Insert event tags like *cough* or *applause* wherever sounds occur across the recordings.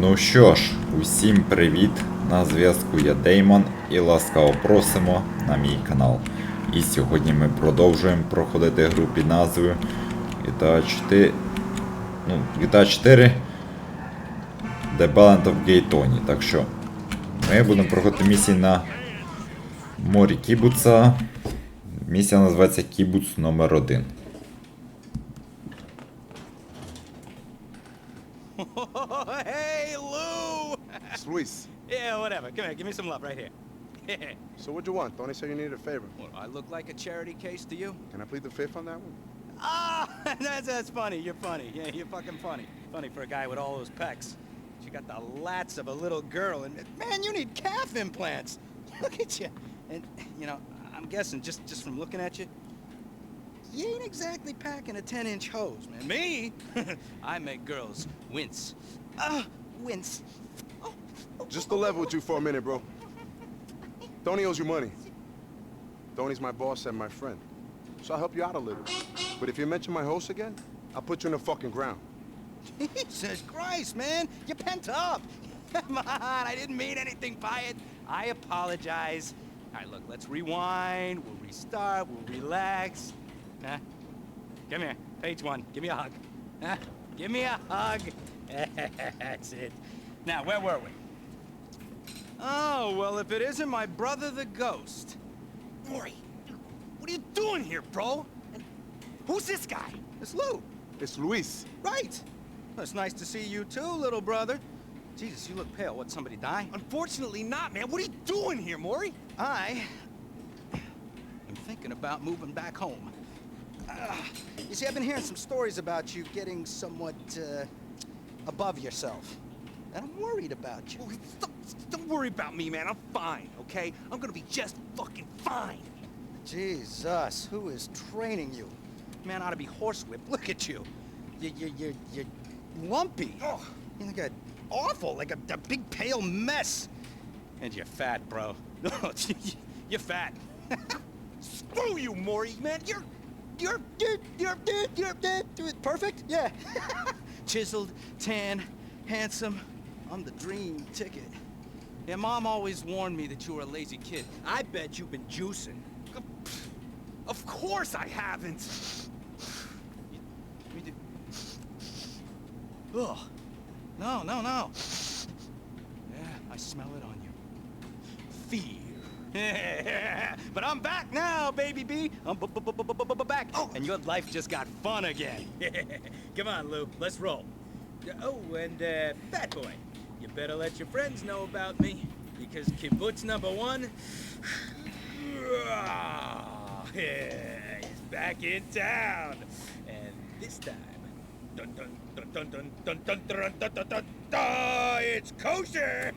Ну що ж, усім привіт! На зв'язку я Деймон і ласкаво просимо на мій канал. І сьогодні ми продовжуємо проходити гру під назвою GTA 4. Ну, GTA 4 The Ballad of Gay Tony. Так що ми будемо проходити місії на морі Кібуца. Місія називається Кібуц номер 1 It's Luis. yeah, whatever. Come here, give me some love right here. *laughs* So what'd you want? Tony said you needed a favor. well, I look like a charity case to you? Can I plead the fifth on that one? Ah, *laughs* that's, that's funny. You're funny. Yeah, you're fucking funny. Funny for a guy with all those pecs. You got the lats of a little girl, and man, you need calf implants. *laughs* Look at you. And you know, I'm guessing just just from looking at you, you ain't exactly packing a 10-inch hose, man. Me, I make girls wince. Ah, wince. Just to level with you for a minute, bro. Tony owes you money. Tony's my boss and my friend. So I'll help you out a little. But if you mention my host again, I'll put you in the fucking ground. Jesus Christ, man! You're pent up! *laughs* Come on, I didn't mean anything by it. I apologize. All right, look, let's rewind. We'll restart. We'll relax. Huh? Come here, page one. Give me a hug. Huh? Give me a hug. *laughs* That's it. Now, where were we? Oh, well, if it isn't my brother the ghost. Maury, what are you doing here, bro? And who's this guy? It's Lou. It's Luis. Right. Well, it's nice to see you too, little brother. Jesus, you look pale. What, somebody die? Unfortunately not, man. What are you doing here, Maury? I am thinking about moving back home. Ah, you see, I've been hearing some stories about you getting somewhat uh, above yourself. And I'm worried about you. Oh, Don't, don't worry about me, man. I'm fine, okay? I'm gonna be just fucking fine. Jesus, who is training you? Man ought to be horsewhipped. Look at you. You, you, you, you're lumpy. Oh. You look awful, like a, a big pale mess. And you're fat, bro. *laughs* Oh, you're fat. *laughs* Screw you, Maury, man. You're, you're, you're, you're, you're, you're perfect. Yeah. *laughs* Chiseled, tan, handsome. I'm the dream ticket. Yeah, mom always warned me that you were a lazy kid. I bet you've been juicing. Of course I haven't. We did. Ugh. No, no, no. Yeah, I smell it on you. Fear. *laughs* but I'm back now, baby B. I'm b- b- b- back. Oh. And your life just got fun again. *laughs* Come on, Lou. Let's roll. Oh, and uh, Fat Boy, you better let your friends know about me. Because kibbutz number one is back in town. And this time, dun dun dun dun dun dun dun dun dun dun, it's kosher.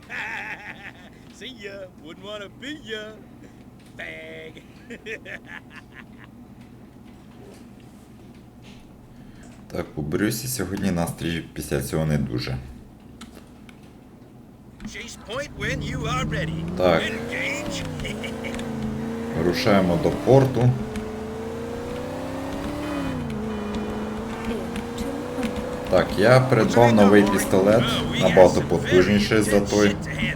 See ya. Wouldn't want to be ya. Fag. Так, у Брюсі сьогодні настрій після цього не дуже. Так. *laughs* Рушаємо до порту. Так, я придбав новий пістолет, набагато потужніший за той. Yeah,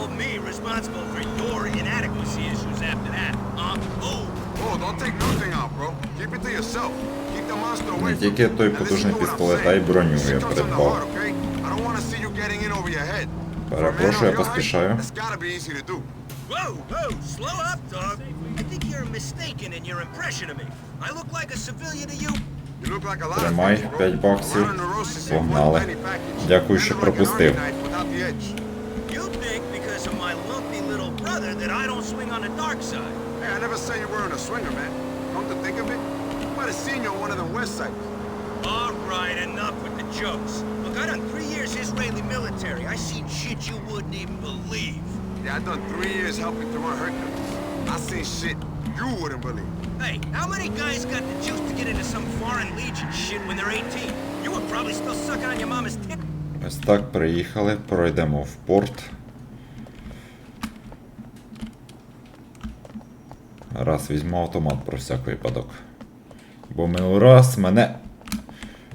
hold me responsible for your inadequacy issues after that. I'm old. Oh, don't take nothing out, bro. Keep it to yourself. Keep the monster away. Не тільки той потужний пістолет, а й броню я придбав. Перепрошую, я поспішаю. Whoa, whoa, slow up, dog. I think you're mistaken in your impression of me. I look like a civilian to you. Тримай 5 баксів. Погнали. Дякую, що пропустив. Army knife without the edge. You think because of my lumpy little brother that I don't swing on the dark side. Hey, I never said you weren't a swinger, man. Come to think of it, you might have seen you on one of the west websites. All right, enough with the jokes. Look, I done three years Israeli military. I seen shit you wouldn't even believe. Yeah, I done three years helping to run Hercules. I seen shit you wouldn't believe. Hey, how many guys got the juice to get into some foreign legion shit when they're 18? You were probably still sucking on your mama's tit. Ось так приїхали, пройдемо в порт. Раз візьму автомат про всяк випадок. Бо минулий раз мене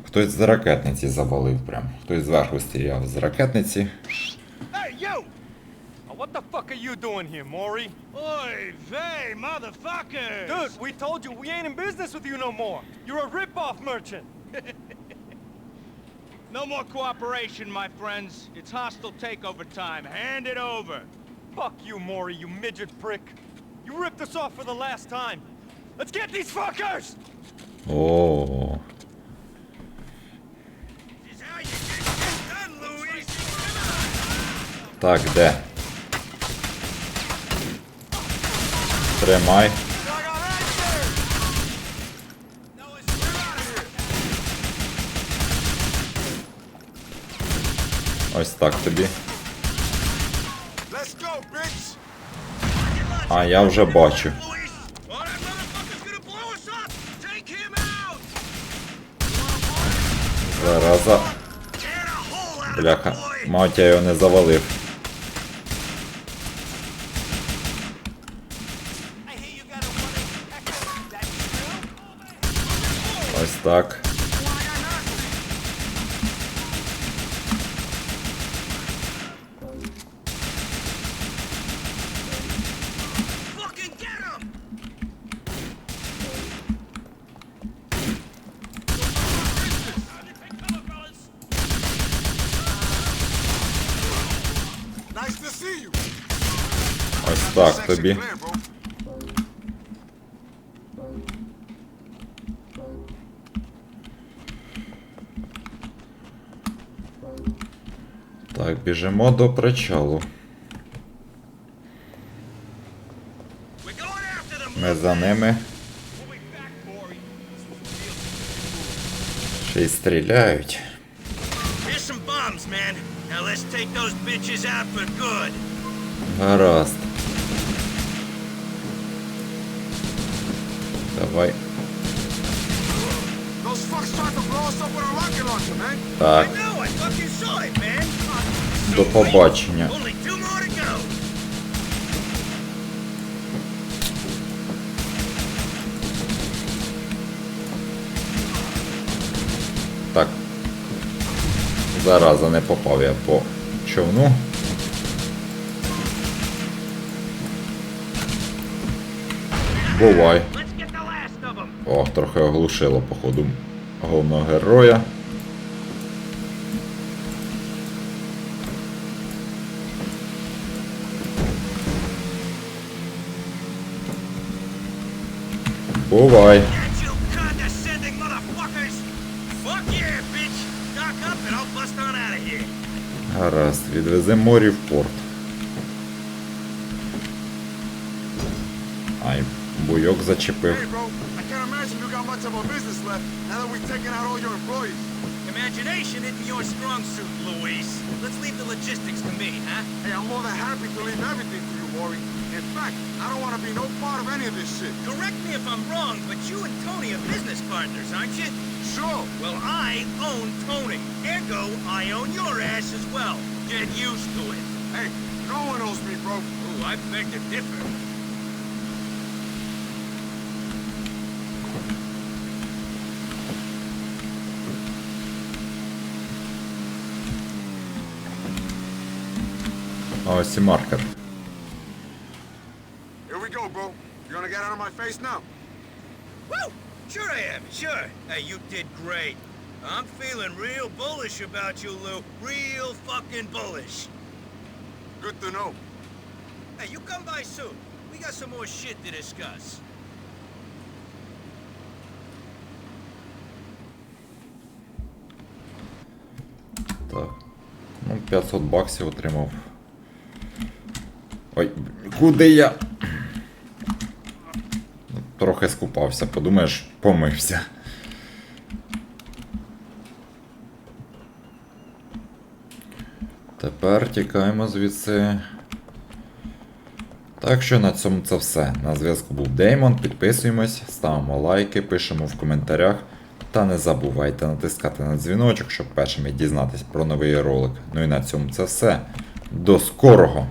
хтось з ракетниці завалив прям. Хтось зверху стріляв з ракетниці. Uh, what the fuck are you doing here, Maury? Oy vey, motherfucker! Dude, we told you we ain't in business with you no more. You're a rip-off merchant. *laughs* No more cooperation, my friends. It's hostile takeover time. Hand it over. Fuck you, Maury, you midget prick. You ripped us off for the last time. Let's get these fuckers! О, Is how you get shit done, Louis. Come on. так, де? Тримай. Ось так тобі. А я вже бачу. Зараза. Бляха, мать я його не завалив. Ось так. Ось так тобі. Так, біжимо до причалу. Ми за ними. Ще й стріляють. Гаразд. Давай. Так. До побачення. Так. Зараза не попав я по човну. Бувай. О, трохи оглушило, походу, головного героя. Бувай. Гаразд, відвезе морі в порт. Ай, бойок зачепив. Much of a business left now that we've taken out all your employees. Imagination isn't your strong suit, Luis. Let's leave the logistics to me, huh? Hey, I'm more than happy to leave everything to you, Maury. In fact, I don't want to be no part of any of this shit. Correct me if I'm wrong, but you and Tony are business partners, aren't you? Sure. Well, I own Tony. Ergo, I own your ass as well. Get used to it. Hey, no one owes me, bro. Ooh, I beg to differ. А ось і маркер. Here we go, bro. You gonna get out of my face now? Woo! Sure I am, sure. Hey, you did great. I'm feeling real bullish about you, Lou. Real fucking bullish. Good to know. Hey, you come by soon. We got some more shit to discuss. Так. Ну, 500 баксів отримав. Ой, куди я? Ну, Трохи скупався, подумаєш, помився. Тепер тікаємо звідси. Так що на цьому це все. На зв'язку був Деймон. Підписуємось, ставимо лайки, пишемо в коментарях. Та не забувайте натискати на дзвіночок, щоб першими дізнатись про новий ролик. Ну і на цьому це все. До скорого!